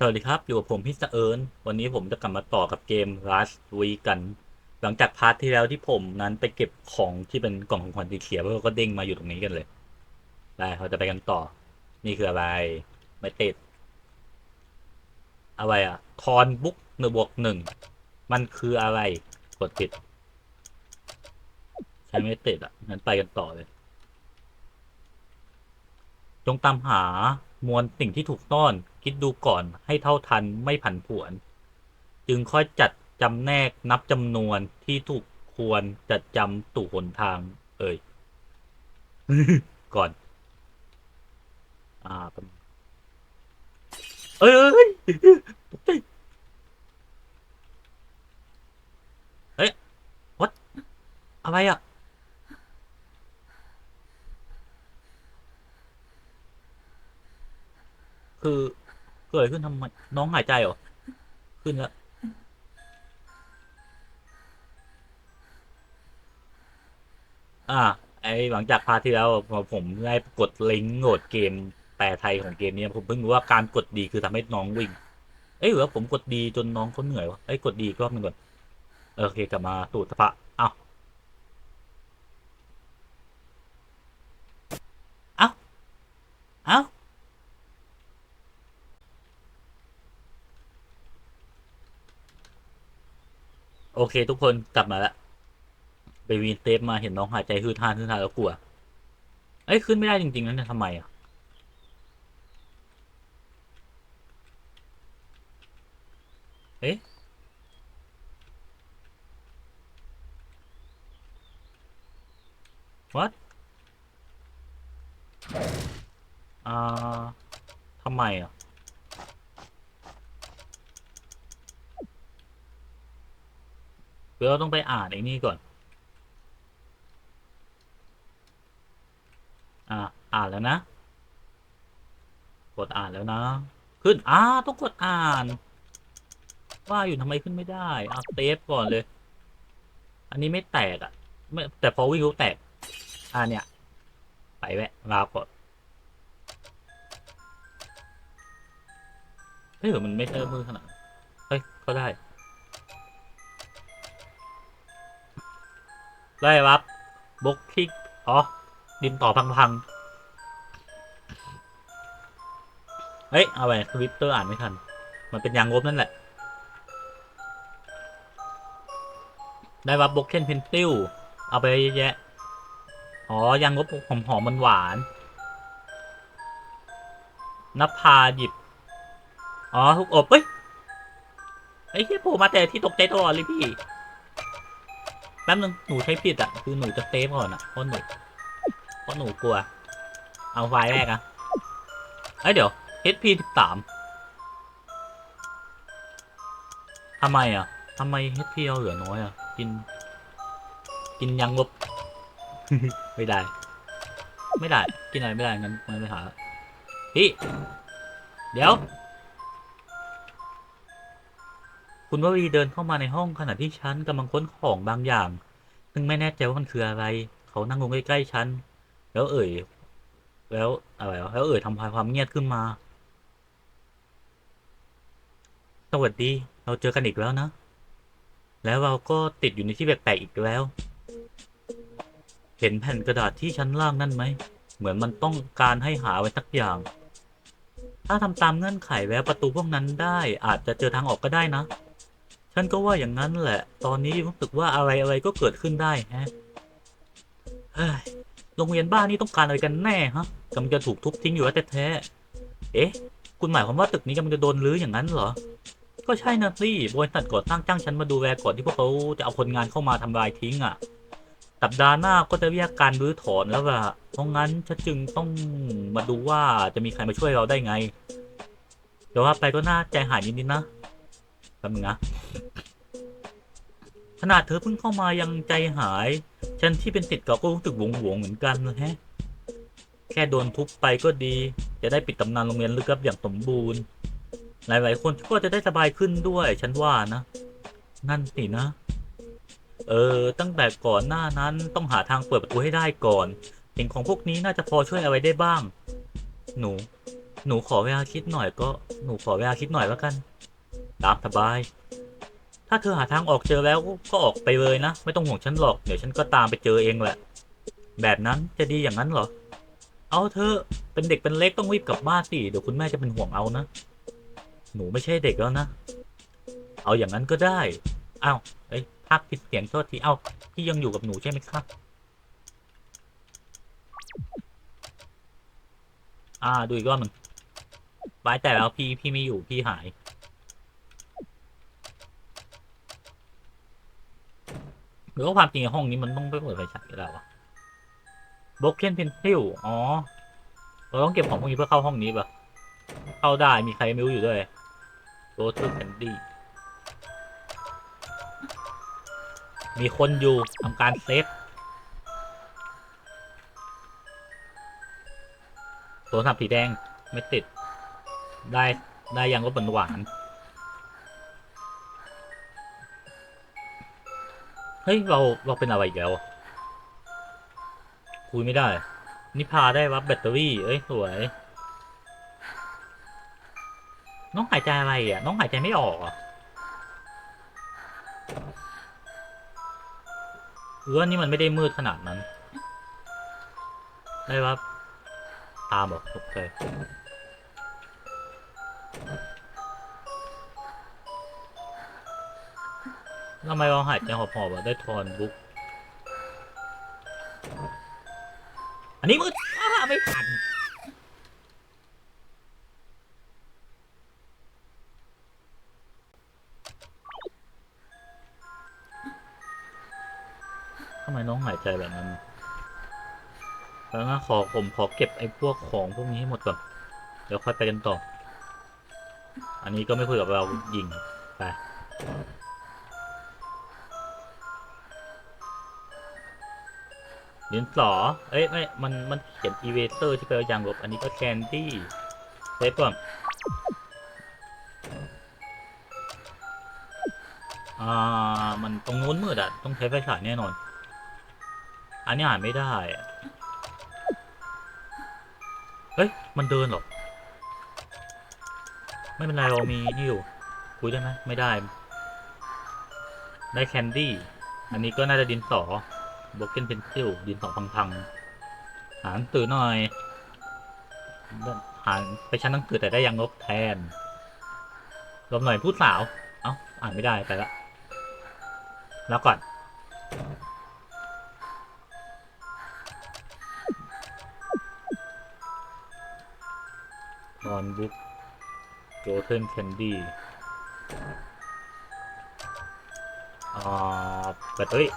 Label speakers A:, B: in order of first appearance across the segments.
A: สวัสดีครับ อยู่กับผมพิสเอิร์นวันนี้ผมจะกลับมาต่อกับเกม Rust วีกัน หลังจากพาร์ทที่แล้วที่ผมนั้นไปเก็บของที่เป็นกล่องของขวัญสีเขียวแล้วก็เด้งมาอยู่ตรงนี้กันเลยได้เราจะไปกันต่อ นี่คืออะไร ไม่ติด อะไรอะทอนบุ๊กหนึ่งบวกหนึ่ง มันคืออะไร กดผิด ใช้ไม่ติดอะงั้นไปกันต่อเลย จงตามหา มวลสิ่งที่ถูกต้อน คิดดูก่อนให้เท่าทันไม่ผันผวน จึงค่อยจัดจำแนกนับจำนวนที่ถูกควรจัดจำตู่หนทาง เอ่ยก่อน อ่าเอ้ยเอ้ยเอ้ยตกใจเฮ้ย what อะไรอะ คือเกิดขึ้นทำไมน้องหายใจเหรอ ขึ้นแล้ว อ่า ไอหลังจากพาร์ทที่แล้วพอผมได้กดลิงก์โหลดเกมแปลไทยของเกมนี้ผมเพิ่งรู้ว่าการกดดีคือทำให้น้องวิ่ง เอ้ยหรือว่าผมกดดีจนน้องเขาเหนื่อยวะเอ้ยกดดีอีกรอบหนึงก่อนเออโอเคกลับมาสู่สภาเอ้าเอ้าเอ้า โอเค ทุกคนกลับมาแล้วไปวีนเทปมาเห็นน้องหายใจคือทานคือทานแล้วกลัวเอ้ยขึ้นไม่ได้จริงๆนั้นทำไมอะเอ๊ะ what อ่าทำไมอะ เดี๋ยวเราต้องไปอ่านไอ้นี่ก่อน อ่าอ่านแล้วนะ กดอ่านแล้วนะ ขึ้น อ่า ต้องกดอ่าน ว่าอยู่ทำไมขึ้นไม่ได้เอาเทปก่อนเลย อันนี้ไม่แตกอะ ไม่ แต่พอวิ่งรู้แตก อ่าเนี่ย ไปแวะลาก่อนเฮ้ยหรือมันไม่เติมมือขนาด เฮ้ย ก็ได้ ได้รับบุกคิกอ๋อ ดินต่อพังๆเฮ้ย เอาไปทวิตเตอร์อ่านไม่ทัน มันเป็นยางลบนั่นแหละ ได้รับบุกเคนเพนซิลเอาไปเยอะแยะ อ๋อ ยางลบหอมหอมมันหวานนภาหยิบ อ๋อทุกอบเฮ้ยไอ้ที่โผล่มาแต่ที่ตกใจตลอดเลยพี่ แป๊บนึงหนูใช้ผิดอะ คือหนูจะเซฟก่อนอะเพราะหนูเพราะหนูกลัว เอาไฟล์แรกอะเอ้ยเดี๋ยว HP สิบสามทำไมอะทำไม HP เราเหลือน้อยอะ กิน กินยังลบ ไม่ได้ ไม่ได้ กินอะไรไม่ได้งั้นงั้นไปหาพี่ เดี๋ยว คุณววีเดินเข้ามาในห้องขณะที่ฉันกำลังค้นของบางอย่าง ซึ่งไม่แน่ใจว่ามันคืออะไร เขานั่งลงใกล้ๆฉัน แล้วเอ่ย แล้วอะไรแล้วเอ่ยทำพายความเงียบขึ้นมา สวัสดี เราเจอกันอีกแล้วนะ แล้วเราก็ติดอยู่ในที่แปลกๆอีกแล้ว เห็นแผ่นกระดาษที่ชั้นล่างนั่นไหม เหมือนมันต้องการให้หาไว้สักอย่างถ้าทำตามเงื่อนไขแล้วประตูพวกนั้นได้อาจจะเจอทางออกก็ได้นะ ฉันก็ว่าอย่างนั้นแหละ ตอนนี้รู้สึกว่าอะไรอะไรก็เกิดขึ้นได้ฮะเฮ้โรงเรียนบ้านนี่ต้องการอะไรกันแน่ฮะกำลังจะถูกทุบทิ้งอยู่แล้วแท้ๆเอ๊ะ คุณหมายความว่าตึกนี้กำลังจะโดนรื้ออย่างนั้นเหรอ ก็ใช่นะสิบริษัทก่อสร้างจ้างฉันมาดูแลก่อนที่พวกเขาจะเอาคนงานเข้ามาทำลายทิ้งอะ สัปดาห์หน้าก็จะเรียกการรื้อถอนแล้วล่ะ เพราะงั้นฉันจึงต้องมาดูว่าจะมีใครมาช่วยเราได้ไง เดี๋ยวว่าไปก็น่าใจหายนิดๆนะแป๊บนึงนะ ขนาดเธอเพิ่งเข้ามายังใจหาย ฉันที่เป็นติดเก่าก็รู้สึกหวงหวงๆเหมือนกันนะแฮะ แค่โดนทุบไปก็ดี จะได้ปิดตำนานโรงเรียนลึกลับอย่างสมบูรณ์ หลาย ๆ คนก็จะได้สบายขึ้นด้วย ฉันว่านะ นั่นสินะ เออ ตั้งแต่ก่อนหน้านั้นต้องหาทางเปิดประตูให้ได้ก่อนสิ่งของพวกนี้น่าจะพอช่วยอะไรได้บ้าง หนู หนูขอเวลาคิดหน่อยก็ หนูขอเวลาคิดหน่อยแล้วกัน ตามสบาย ถ้าเธอหาทางออกเจอแล้วก็ออกไปเลยนะ ไม่ต้องห่วงฉันหรอก เดี๋ยวฉันก็ตามไปเจอเองแหละ แบบนั้นจะดีอย่างนั้นเหรอ เอาเธอเป็นเด็กเป็นเล็กต้องรีบกลับบ้านสิ เดี๋ยวคุณแม่จะเป็นห่วงเอานะ หนูไม่ใช่เด็กแล้วนะ เอาอย่างนั้นก็ได้ อ้าวเอ้ยพักปิดเสียงโทษที เอ้าพี่ยังอยู่กับหนูใช่ไหมครับ อ่าดูอีกรอบหนึ่งไว้แต่แล้วพี่พี่ไม่อยู่พี่หาย หรือว่าความจริงห้องนี้มันต้องไปเปิดไฟฉายก็ได้วะบล็อกเคนเพนซิลอ๋อ เราต้องเก็บของพวกนี้เพื่อเข้าห้องนี้ปะเข้าได้มีใครไม่รู้อยู่ด้วยโรสแคนดี้มีคนอยู่ทำการเซฟโทรศัพท์สีแดงไม่ติด ได้ได้ยังรสหวาน เฮ้ย เราเราเป็นอะไรอีกแล้วคุยไม่ได้นี่พาได้วับแบตเตอรี่ เอ้ย สวย น้องหายใจอะไรอะ น้องหายใจไม่ออกอะหรือว่านี่มันไม่ได้มืดขนาดนั้น ได้วับตามบอกโอเค ทำไมเราหายใจหอบๆอะได้ทอนบุ๊กอันนี้มืดอ้าไม่ทันทำไมน้องหายใจแบบนั้น แล้วนะขอผมขอเก็บไอ้พวกของพวกนี้ให้หมดก่อน เดี๋ยวค่อยไปกันต่อ อันนี้ก็ไม่คุยกับเรายิงไป ดินสอเอ้ยไม่ มัน มันเขียนอีเวเตอร์ที่แปลว่ายางลบ อันนี้ก็แคนดี้เซฟก่อนอ่า มันตรงนู้นมืดอะต้องใช้ไฟฉายแน่นอน อันนี้อ่านไม่ได้อะเฮ้ย มันเดินหรอ ไม่เป็นไรเรามีนี่อยู่ คุยได้ไหมไม่ได้ ได้แคนดี้ อันนี้ก็น่าจะดินสอ บล็อกเกนเพนซิลดินสอพังๆ หาหนังสือหน่อย หาไปชั้นหนังสือแต่ได้ยังลบแทนลบหน่อยพูดสาว เอ้า อ่านไม่ได้ไปละ แล้วก่อน นอนบุ๊กโจเทนแคนดี้อ่าแบตเตอรี่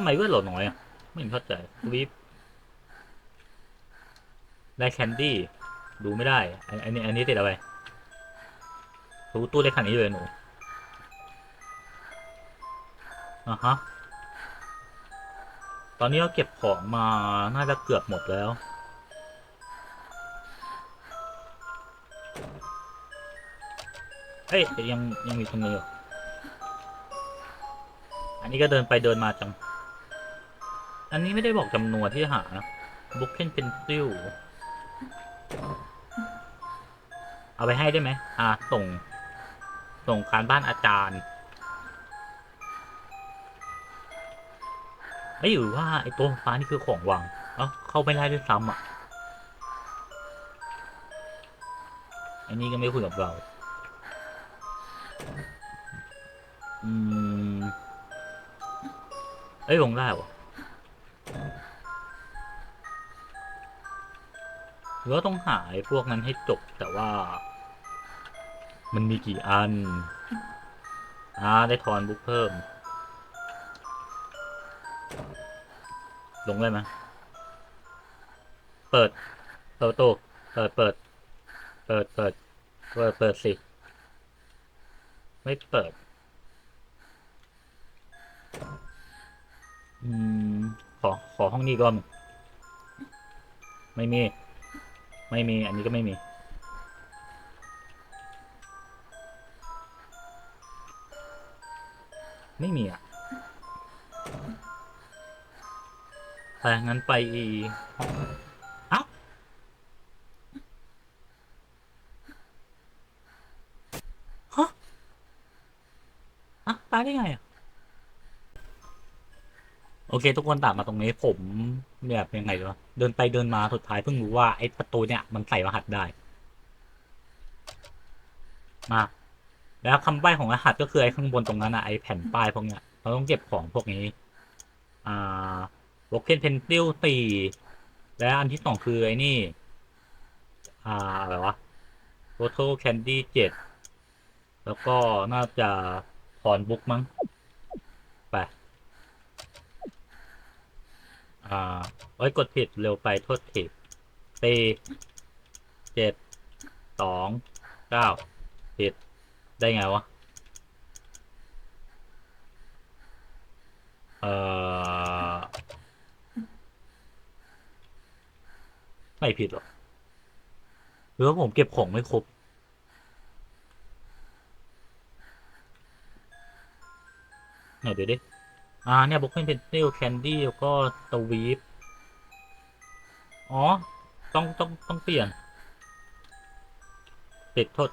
A: ทำไมเลือดลดน้อยอะ ไม่เข้าใจวิปได้แคนดี้ ดูไม่ได้ อันอันนี้ อันนี้ติดอะไรรู้ตู้ได้ขนาดนี้เลยหนูอะฮะ ตอนนี้เราเก็บของมา น่าจะเกือบหมดแล้วเอ้ย ยัง ยังมีตรงนี้อยู่อันนี้ก็เดินไปเดินมาจัง อันนี้ไม่ได้บอกจำนวนที่หานะบุ๊กเคนเป็นซิลเอาไปให้ได้ไหมอ่า ส่ง ส่งการบ้านอาจารย์ไม่หรือว่าไอ้ตัวฟ้านี่คือของวางเอ้าเข้าไม่ได้ด้วยซ้ำอะ อันนี้ก็ไม่คุยกับเรา อืม เอ้ยลงได้วะ หรือว่าต้องหาไอ้พวกนั้นให้จบแต่ว่า มันมีกี่อัน อ่า ได้ทอนบุ๊กเพิ่ม ลงได้ไหมเปิดเปิดประตูเปิดเปิด เปิดเปิดเปิดเปิดสิ ไม่เปิด อืม ขอ ขอห้องนี้ก่อน ไม่มี ไม่มี อันนี้ก็ไม่มี ไม่มีอะถ้าอย่างั้นไปอีเอ้าฮะอะตายได้ไงอะ โอเค ทุกคนตามมาตรงนี้ผมแบบยังไงวะเดินไปเดินมาสุดท้ายเพิ่งรู้ว่าไอ้ประตูเนี่ยมันใส่รหัสได้ มา แล้วคำใบ้ของรหัสก็คือไอ้ข้างบนตรงนั้นอะไอ้แผ่นป้ายพวกเนี้ยเราต้องเก็บของพวกนี้ อ่าโ o เ e นเพนติลตีและอันที่สองคือไอ้นี่ อ่าอะไรวะ total candy เจ็ดแล้วก็น่าจะถอนบุ๊กมั้งไป อ่าเอ้ยกดผิดเร็วไปโทษทีตีเจ็ดสองเก้าผิดได้ไงวะ เออไม่ผิดหรอกหรือว่าผมเก็บของไม่ครบไหนดูดิ อ่า เนี่ยบุกเป็นเพนซิลแคนดี้แล้วก็สวีปอ๋อ ต้อง ต้อง ต้องเปลี่ยนติดโทษ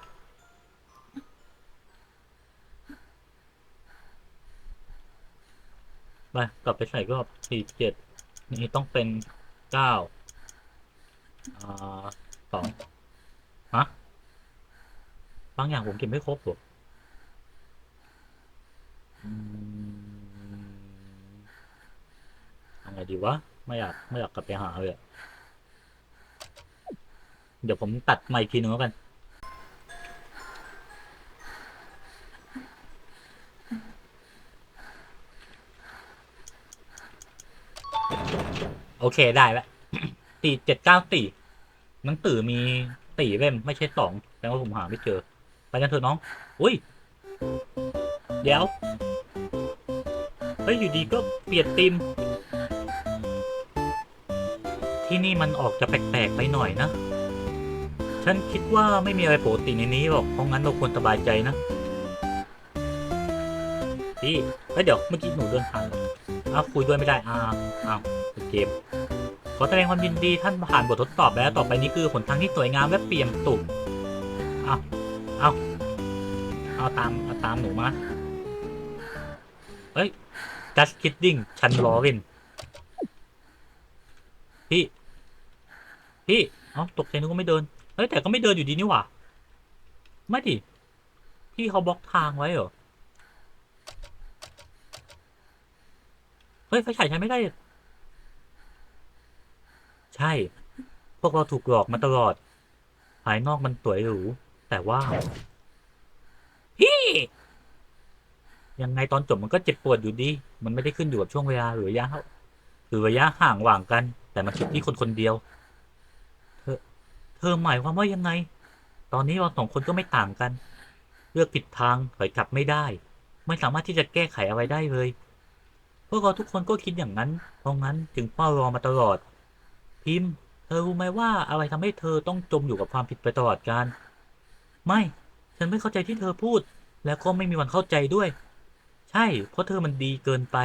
A: ไปกลับไปใส่รอบสี่เจ็ดนี่ต้องเป็นเก้าอ่าสองฮะบางอย่างผมเก็บไม่ครบหรออืม ไงดีวะ ไม่อยากไม่อยากกลับไปหาเลยเดี๋ยวผมตัดใหม่อีกทีนึงแล้วกัน โอเคได้แล้วตีเจ็ดเก้าตีหนังสือมีตีเล่มไม่ใช่สองแปลว่าผมหาไม่เจอ ไปกันเถอะน้อง อุ้ย เดี๋ยวเฮ้ยอยู่ดีก็เปลี่ยนธีม ที่นี่มันออกจะแปลกๆไปหน่อยนะ ฉันคิดว่าไม่มีอะไรปกติในนี้หรอก เพราะงั้นเราควรสบายใจนะพี่เฮ้ยเดี๋ยวเมื่อกี้หนูเดินผ่านเหรออ้าวคุยด้วยไม่ได้อ้าวอ้าวเกม ขอแสดงความยินดีท่านผ่านบททดสอบแล้วต่อไปนี้คือหนทางที่สวยงามและเปี่ยมสุขเอาเอาเอาตามเอาตามหนูมาเฮ้ย just kidding ฉันล้อเล่น พี่ พี่เอ้าตกใจนึกว่าไม่เดิน เฮ้ยแต่ก็ไม่เดินอยู่ดีนี่หว่า ไม่ดิ พี่เขาบล็อกทางไว้เหรอ เฮ้ยไฟฉายใช้ไม่ได้ ใช่ พวกเราถูกหลอกมาตลอด ภายนอกมันสวยหรูแต่ว่าฮี่ยังไงตอนจบมันก็เจ็บปวดอยู่ดี มันไม่ได้ขึ้นอยู่กับช่วงเวลาหรือระยะหรือระยะห่างหว่างกัน แต่มันอยู่ที่คนคนเดียว เธอ เธอหมายความว่ายังไง ตอนนี้เราสองคนก็ไม่ต่างกัน เลือกผิดทางถอยกลับไม่ได้ ไม่สามารถที่จะแก้ไขอะไรได้เลย พวกเราทุกคนก็คิดอย่างนั้น เพราะงั้นจึงเฝ้ารอมาตลอด พิมพ์ เธอรู้ไหมว่าอะไรทำให้เธอต้องจมอยู่กับความผิดไปตลอดกาลไม่ ฉันไม่เข้าใจที่เธอพูด แล้วก็ไม่มีวันเข้าใจด้วย ใช่ เพราะเธอมันดีเกินไป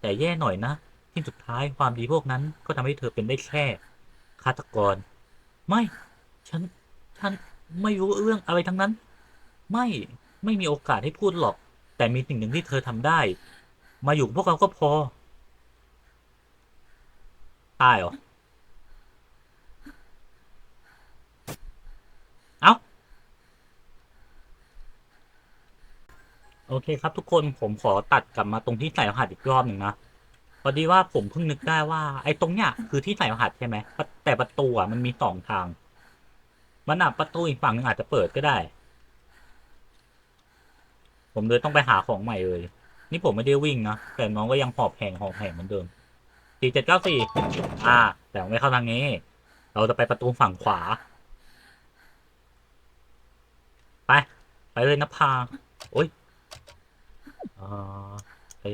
A: แต่แย่หน่อยนะ ที่สุดท้ายความดีพวกนั้นก็ทำให้เธอเป็นได้แค่ฆาตกร ไม่ ฉัน ฉันไม่รู้เรื่องอะไรทั้งนั้น ไม่ ไม่มีโอกาสให้พูดหรอก แต่มีสิ่งหนึ่งที่เธอทำได้ มาอยู่พวกเราก็พอ ตายเหรอ เอาโอเคครับทุกคนผมขอตัดกลับมาตรงที่ใส่รหัสอีกรอบหนึ่งนะ พอดีว่าผมเพิ่งนึกได้ว่า ไอ้ตรงเนี้ยคือที่ใส่รหัสใช่ไหมแต่ประตูอะมันมีสองทาง มันอะประตูอีกฝั่งหนึ่งอาจจะเปิดก็ได้ ผมเลยต้องไปหาของใหม่เลย นี่ผมไม่ได้วิ่งนะแต่น้องก็ยังหอบแหงหอบแหงเหมือนเดิมสี่เจ็ดเก้าสี่อ่า แต่ไม่เข้าทางนี้ เราจะไปประตูฝั่งขวา ไป ไปเลยนะพาโอ้ยอ่าเอ๊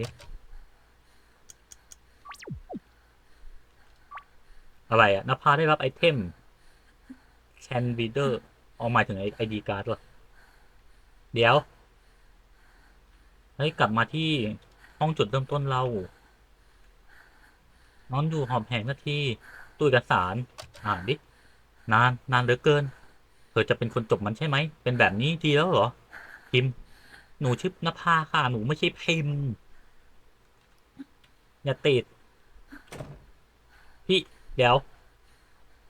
A: อะไรอะนภาได้รับไอเทมแคนบีเดอร์เอาหมายถึงไอดีการ์ดวะเดี๋ยว เฮ้ย กลับมาที่ห้องจุดเริ่มต้นเรานอนอยู่หอมแหงนาทีตู้เอกสารอ่านดิ นาน นานเหลือเกิน เธอจะเป็นคนจบมันใช่ไหม เป็นแบบนี้ดีแล้วเหรอ พิมพ์ หนูชื่อนภาค่ะ หนูไม่ใช่พิมพ์ อย่าติด เดี๋ยว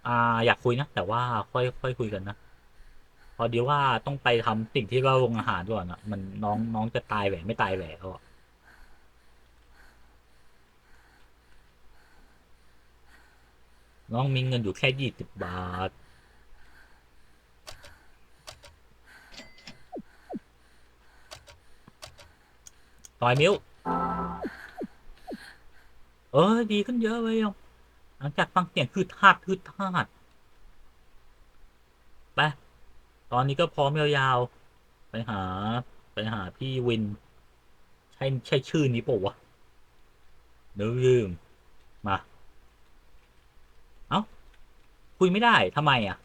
A: อ่า อยากคุยนะ แต่ว่าค่อยค่อยคุยกันนะ พอดีว่าต้องไปทำสิ่งที่เราโรงอาหารก่อนอะมันน้องน้องจะตายแหวไม่ตายแหวแล้วอะน้องมีเงินอยู่แค่ยี่สิบบาท ต่อยมิ้ว เออ ดีขึ้นเยอะเลยอะ ลังจากฟังเสียงคือทาดคือทาดไปตอนนี้ก็พร้อมยาวๆ ไปหา ไปหาพี่วิน ใช่ใช่ชื่อนี้ปะวะนึกยืม มา เอ้า คุยไม่ได้ทำไมอะ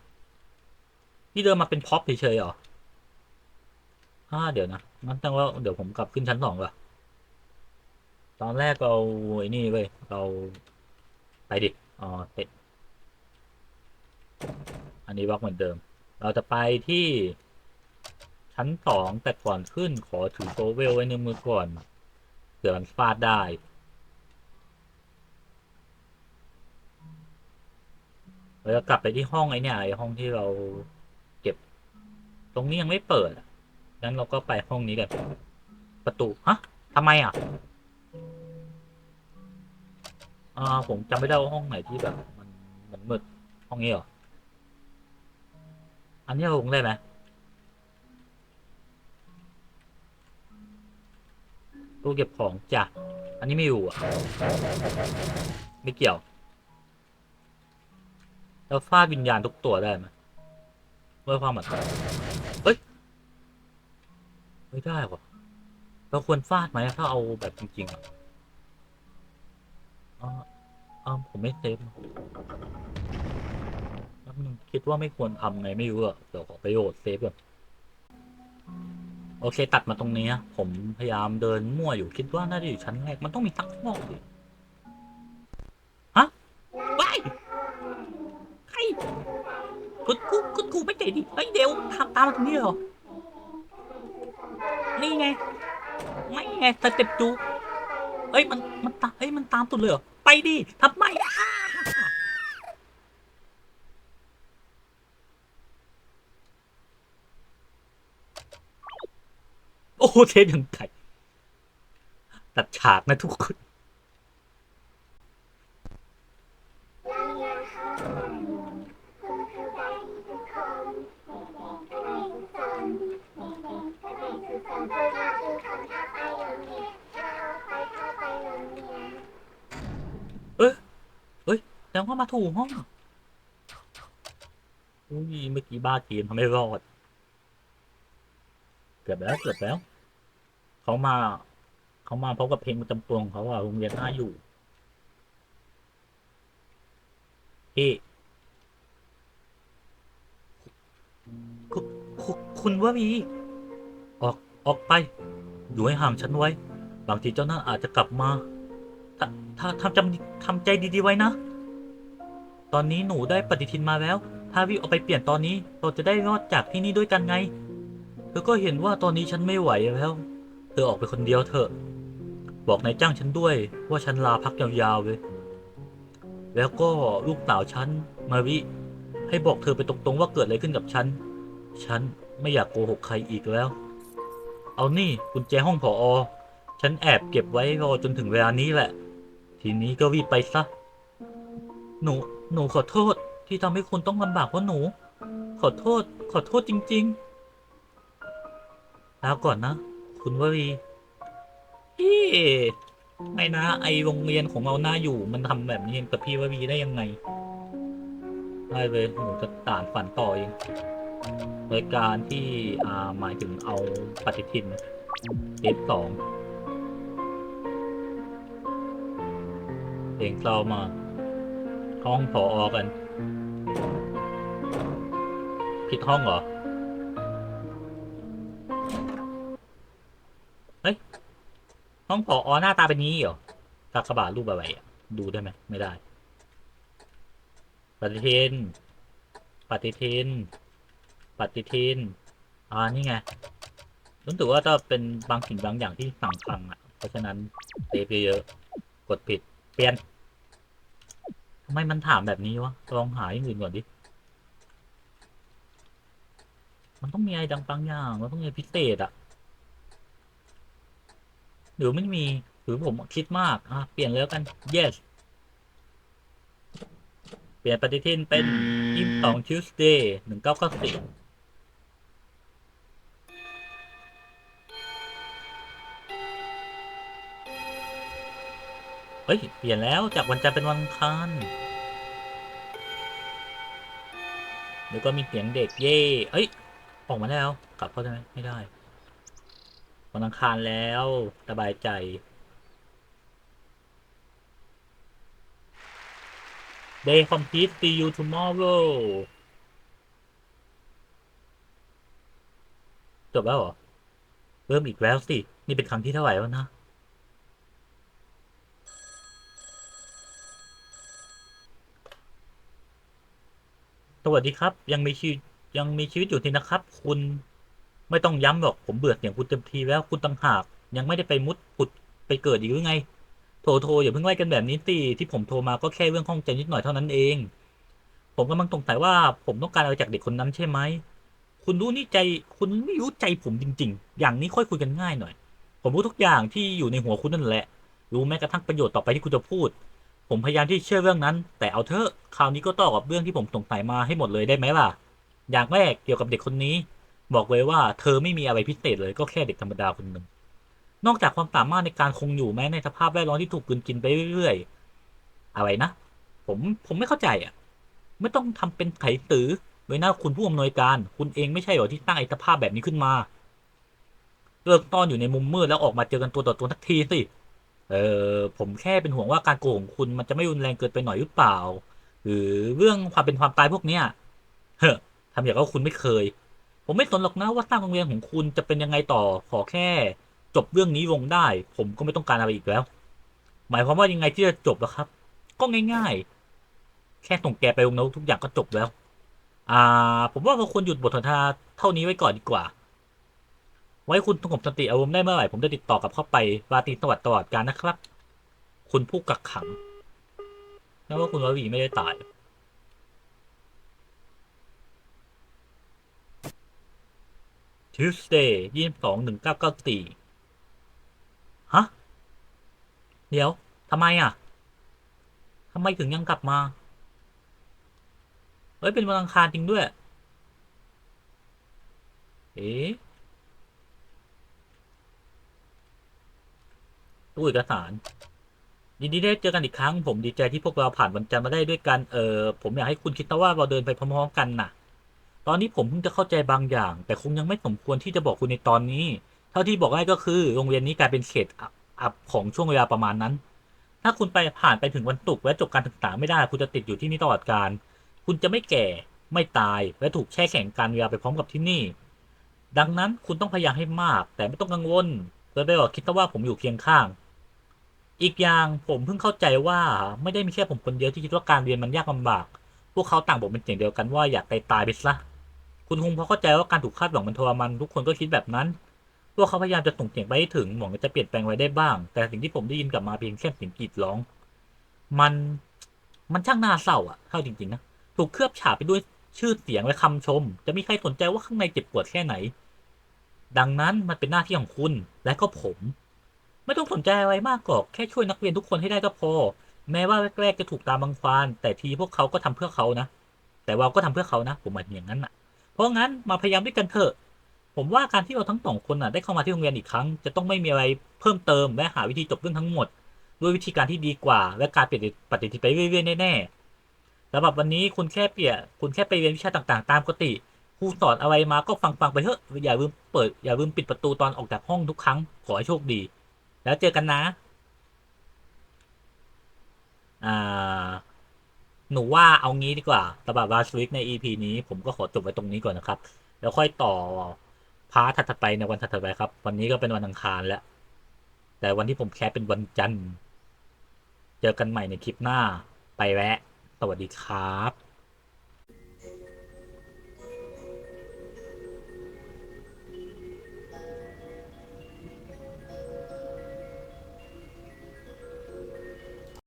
A: พี่เดินมาเป็นพ็อปเฉยๆหรออ่าเดี๋ยวนะงั้นต้องว่าเดี๋ยวผมกลับขึ้นชั้นสองก่อตอนแรกเราไอ้นี่เว้ยเราไปดิ อ๋อเสร็จอันนี้บล็อกเหมือนเดิม เราจะไปที่ชั้นสองแต่ก่อนขึ้นขอถือโซเวลไว้ในมือก่อนเผื่อมันฟาดได้ เราจะกลับไปที่ห้องไอ้เนี่ยไอ้ห้องที่เราเก็บ ตรงนี้ยังไม่เปิดงั้นเราก็ไปห้องนี้กัน ประตู ฮะทำไมอะ อ่าผมจำไม่ได้ว่าห้องไหนที่แบบ มันมันมืดห้องนี้เหรอ อันนี้ลงได้ไหมตู้เก็บของจ้ะ อันนี้ไม่อยู่อะ ไม่เกี่ยว แล้วฟาดวิญญาณทุกตัวได้ไหมเมื่อความหมายเฮ้ย ไม่ได้วะเราควรฟาดไหมถ้าเอาแบบจริงๆอะ อ๋ออ๋อผมไม่เซฟแป๊บนึงคิดว่าไม่ควรทำไงไม่รู้อะเดี๋ยวขอไปโหลดเซฟก่อนโอเค ตัดมาตรงนี้นะผมพยายามเดินมั่วอยู่คิดว่าน่าจะอยู่ชั้นแรกมันต้องมีตักห้องดิฮะไปใครคุณกูคุณกูไม่ใจดิเฮ้ยเดี๋ยวทำตามมาตรงนี้เหรอนี่ไง ไม่ไงสเต็ปจูเอ้ยมันมันตามเอ้ยมันตามตุดเลยเหรอ ไปดิทำไมอะโอ้เทปยังไก่ตัดฉากนะทุกคน มาถูกห้องอุ้ยเมื่อกี้บ้าเกมทำไม่รอด เกือบแล้วเกือบแล้ว เขามา เขามาพบกับเพลงประจำตัวของเขาอะโรงเรียนน่าอยู่พี่คุณคุณคุณววีออกออกไป อยู่ให้ห่างฉันไว้ บางทีเจ้าน้าอาจจะกลับมา ถ้าถ้าทำจำทำใจดีๆไว้นะ ตอนนี้หนูได้ปฏิทินมาแล้ว ถ้าวิวเอาไปเปลี่ยนตอนนี้ เราจะได้รอดจากที่นี่ด้วยกันไง เธอก็เห็นว่าตอนนี้ฉันไม่ไหวแล้ว เธอออกไปคนเดียวเถอะ บอกนายจ้างฉันด้วย ว่าฉันลาพักยาวๆเลย แล้วก็ลูกสาวฉันมาริให้บอกเธอไปตรงๆว่าเกิดอะไรขึ้นกับฉัน ฉันไม่อยากโกหกใครอีกแล้ว เอานี่กุญแจห้องผออฉันแอบเก็บไว้รอจนถึงเวลานี้แหละ ทีนี้ก็รีบไปซะ หนู หนูขอโทษที่ทำให้คุณต้องลำบากเพราะหนู ขอโทษ ขอโทษจริง ๆ แล้วก่อนนะ คุณวรีพี่ไม่นะ ไอโรงเรียนของเราหน้าอยู่ มันทำแบบนี้กับพี่วรีได้ยังไงได้เลยหนูจะตานฝันต่อเองโดยการที่อ่าหมายถึงเอาปฏิทินเอฟสองเพลงเศร้ามา ห้องผออกัน ผิดห้องเหรอ เฮ้ย ห้องผออหน้าตาเป็นนี้เหรอกากบาทรูปอะไรอะ ดูได้ไหม ไม่ได้ ปฏิทิน ปฏิทิน ปฏิทิน อ่า นี่ไง รู้สึกว่าจะเป็นบางสิ่งบางอย่างที่สั่งฟังอะ เพราะฉะนั้นเซฟเยอะๆกดผิด เปลี่ยน ทำไมมันถามแบบนี้วะ ลองหาอย่างอื่นก่อนดิ มันต้องมีอะไรดังบางอย่าง มันต้องมีอะไรพิเศษอะหรือไม่มี หรือผมคิดมาก อะ เปลี่ยนแล้วกัน yes เปลี่ยนปฏิทินเป็นยี่สิบสอง Tuesday หนึ่งเก้าเก้าสิบ เฮ้ย เปลี่ยนแล้วจากวันจันทร์เป็นวันอังคารเดี๋ยวก็มีเสียงเด็กเย่เอ้ย ออกมาแล้ว กลับเข้าได้ไหมไม่ได้ วันอังคารแล้วสบายใจ Day complete see you tomorrow จบแล้วเหรอ เริ่มอีกแล้วสิ นี่เป็นครั้งที่เท่าไหร่แล้วนะ สวัสดีครับ ยังมีชีวิตยังมีชีวิตอยู่ที่นะครับ คุณไม่ต้องย้ำหรอกผมเบื่อเสียงคุณเต็มทีแล้วคุณต่างหาก ยังไม่ได้ไปมุดปุดไปเกิดอีกหรือไง โทรโทรอย่าเพิ่งไล่กันแบบนี้สิที่ผมโทรมาก็แค่เรื่องข้องใจนิดหน่อยเท่านั้นเอง ผมกำลังสงสัยว่าผมต้องการอะไรจากเด็กคนนั้นใช่ไหมคุณรู้นี่ใจคุณไม่รู้ใจผมจริง ๆ อย่างนี้ค่อยคุยกันง่ายหน่อย ผมรู้ทุกอย่างที่อยู่ในหัวคุณนั่นแหละ รู้แม้กระทั่งประโยชน์ต่อไปที่คุณจะพูด ผมพยายามที่เชื่อเรื่องนั้น แต่เอาเถอะคราวนี้ก็ตอบกับเรื่องที่ผมสงสัยมาให้หมดเลยได้ไหมล่ะ อย่างแรกเกี่ยวกับเด็กคนนี้ บอกเลยว่าเธอไม่มีอะไรพิเศษเลยก็แค่เด็กธรรมดาคนหนึ่งนอกจากความสามารถในการคงอยู่แม้ในสภาพแวดล้อมที่ถูกกืนกินไปเรื่อยๆ อะไรนะ ผมผมไม่เข้าใจอะ ไม่ต้องทำเป็นไขตือไว้หน้าคุณผู้อำนวยการ คุณเองไม่ใช่เหรอที่ตั้งไอ้สภาพแบบนี้ขึ้นมาเลิกต้อนอยู่ในมุมมืดแล้วออกมาเจอกันตัวต่อตัวทักทีสิ เออผมแค่เป็นห่วงว่าการโกงของคุณมันจะไม่รุนแรงเกินไปหน่อยหรือเปล่า หรือเรื่องความเป็นความตายพวกเนี้ยเฮ้อทำอย่างว่าคุณไม่เคย ผมไม่สนหรอกนะว่าสร้างโรงเรียนของคุณจะเป็นยังไงต่อขอแค่ จบเรื่องนี้ลงได้ ผมก็ไม่ต้องการอะไรอีกแล้ว หมายความว่ายังไงที่จะจบแล้วครับ ก็ง่ายๆ แค่ส่งแกไปลงนรกทุกอย่างก็จบแล้ว อ่า ผมว่าเราควรหยุดบทสนทนาเท่านี้ไว้ก่อนดีกว่า ไว้คุณสงบสติอารมณ์ได้เมื่อไหร่ ผมจะติดต่อกลับเข้าไปราตีสวัสดิ์ตลอดการนะครับ คุณผู้กักขังแม้ว่าคุณววีไม่ได้ตาย Tuesday ยี่สิบสองหนึ่งเก้าเก้าสี่ฮะ เดี๋ยวทำไมอะทำไมถึงยังกลับมา เฮ้ย เป็นวันอังคารจริงด้วย เอ๊ะ ตู้เอกสาร ยินดีได้เจอกันอีกครั้ง ผมดีใจที่พวกเราผ่านวันจันทร์มาได้ด้วยกัน เออผมอยากให้คุณคิดว่าเราเดินไปพร้อมๆกันน่ะ ตอนนี้ผมเพิ่งจะเข้าใจบางอย่าง แต่คงยังไม่สมควรที่จะบอกคุณในตอนนี้ เท่าที่บอกได้ก็คือโรงเรียนนี้กลายเป็นเขตอับของช่วงเวลาประมาณนั้น ถ้าคุณไปผ่านไปถึงวันศุกร์และจบการศึกษาไม่ได้ คุณจะติดอยู่ที่นี่ตลอดการคุณจะไม่แก่ไม่ตายและถูกแช่แข็งการเวลาไปพร้อมกับที่นี่ ดังนั้นคุณต้องพยายามให้มาก แต่ไม่ต้องกังวลเพื่อไปบอกคิดว่าผมอยู่เคียงข้าง อีกอย่างผมเพิ่งเข้าใจว่าไม่ได้มีแค่ผมคนเดียวที่คิดว่าการเรียนมันยากลำบาก พวกเขาต่างบอกเป็นเสียงเดียวกันว่าอยากไปตายไปซะคุณคงพอเข้าใจว่าการถูกคาดหวังมันทรมานทุกคนก็คิดแบบนั้น พวกเขาพยายามจะส่งเสียงไปให้ถึงหวังจะเปลี่ยนแปลงไว้ได้บ้าง แต่สิ่งที่ผมได้ยินกลับมาเพียงแค่เสียงกรีดร้อง มันมันช่างน่าเศร้าอะเท่าจริงๆนะถูกเคลือบฉาบไปด้วยชื่อเสียงและคำชม จะมีใครสนใจว่าข้างในเจ็บปวดแค่ไหน ดังนั้นมันเป็นหน้าที่ของคุณและก็ผม ไม่ต้องสนใจอะไรมากหรอกแค่ช่วยนักเรียนทุกคนให้ได้ก็พอ แม้ว่าแรกๆจะถูกตามบังควานแต่ทีพวกเขาก็ทำเพื่อเขานะ แต่เราก็ทำเพื่อเขานะ ผมหมายถึงอย่างนั้นน่ะ เพราะงั้นมาพยายามด้วยกันเถอะ ผมว่าการที่เราทั้งสองคนน่ะได้เข้ามาที่โรงเรียนอีกครั้ง จะต้องไม่มีอะไรเพิ่มเติมและหาวิธีจบเรื่องทั้งหมด ด้วยวิธีการที่ดีกว่า และการเปลี่ยนปฏิทินไปเรื่อยๆแน่ๆสำหรับวันนี้คุณแค่เปลี่ยนคุณแค่ไปเรียนวิชาต่างๆ ตามปกติครูสอนอะไรมาก็ฟังๆไปเถอะอย่าลืมเปิดอย่าลืมปิดประตูตอนออกจากห้องทุกครั้งขอให้โชคดี แล้วเจอกันนะหนูว่าเอางี้ดีกว่าสำหรับวาสวิกใน EP นี้ผมก็ขอจบไว้ตรงนี้ก่อนนะครับ แล้วค่อยต่อพาร์ทถัดไปในวันถัดไปครับ วันนี้ก็เป็นวันอังคารแล้ว แต่วันที่ผมแคสเป็นวันจันทร์ เจอกันใหม่ในคลิปหน้า ไปแวะ สวัสดีครับ